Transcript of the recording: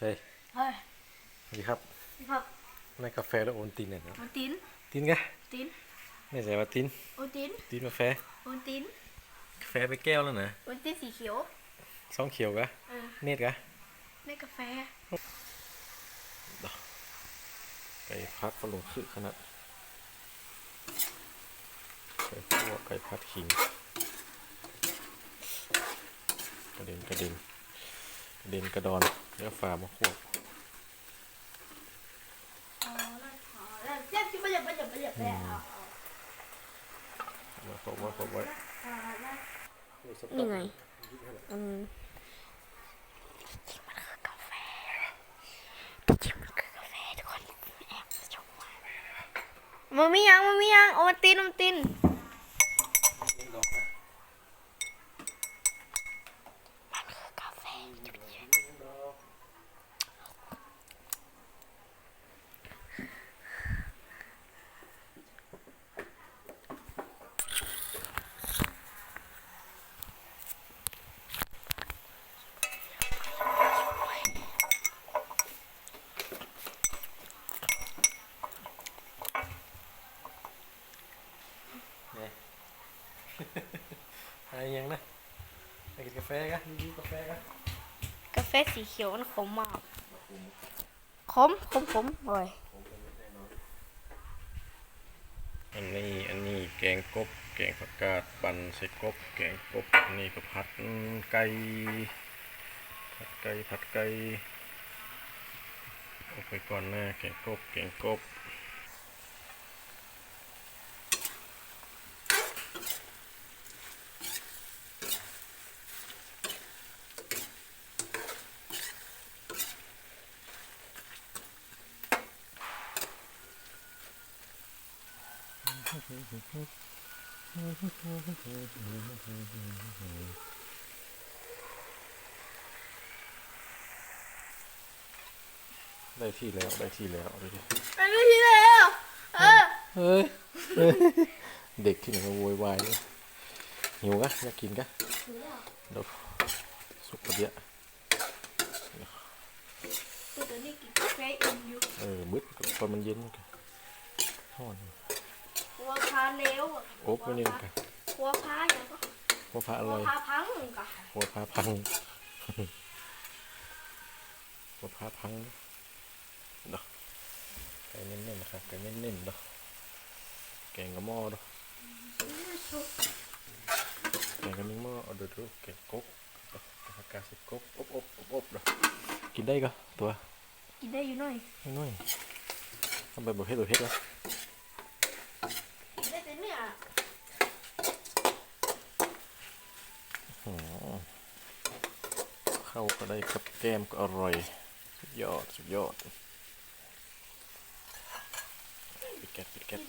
เฮ้ยเฮ้ยสวัสดีครับครับในกาแฟแล้วโอนตินเนี่ยเนาะโอนตินตินกะตินไม่ใช่ว่าตินโอนตินตินกาแฟโอนตินกาแฟไปแก้วแล้วนะโอนตินสีเขียวซองเขียวกะเออเนตกะในกาแฟไก่พัดฝรั่งคือขนาดไก่คั่วไก่พัดขิงกระเด็นกระเด็นกระเด็นกระดอน เนื้อฝ่ามาคั่วอ๋อแล้วอ๋อแล้วเจ็บที่ไม่หยับไม่หยับไม่หยับแล้วเอาเอามาครบไว้ครบไว้เอาแล้วนี่ไงอืมมันมียังมันมียังโอวันตินโอวันตินมัน อะไรยังนะไปกินกาแฟกะรีวิวกาแฟกะกาแฟสีเขียวมันขมมากขมขมขมโอ้ยอันนี้อันนี้แกงกบ แกงผักกาดปั่นใส่กบ แกงกบอันนี้ก็ผัดไก่ผัดไก่ผัดไก่เอาไปก่อนหน้าแกงกบแกงกบ ได้ที่แล้วได้ที่แล้วดูดิอันนี้ที่แล้ว เออเฮ้ยเฮ้ย เด็กที่ไหนมาโวยวายเนี่ยหิวกะอยากกินกะเดี๋ยวสุกกระเดียตัวนี้กินกาแฟอิ่มอยู่เออมืดตอนมันเย็นกันห้อน หัวพาเลี้ยวอะโอ๊บไว้นี่กันหัวพาอย่างก็หัวพระอหัวร่อยพาพังกะหัวพระพัง หัวพระพังเด้อไก่เน้นๆนะครับไก่เน้นๆเด้อแกงกระหม้อเด้อแกงกระมิ้งหม้อเอาเด้อเด้อแกงกบเด้อแกงผักกาดใส่กบอบอบอบอบเด้อกินได้ก็ตัวกินได้อยู่หน่อยน้อยๆทำไปบ่เฮ็ดบ่เฮ็ดวะกินได้แต่ เนี่ยอ๋อเข้าก็ได้กับแก้มก็อร่อย สุดยอด สุดยอดปิดแก๊สปิดแก๊ส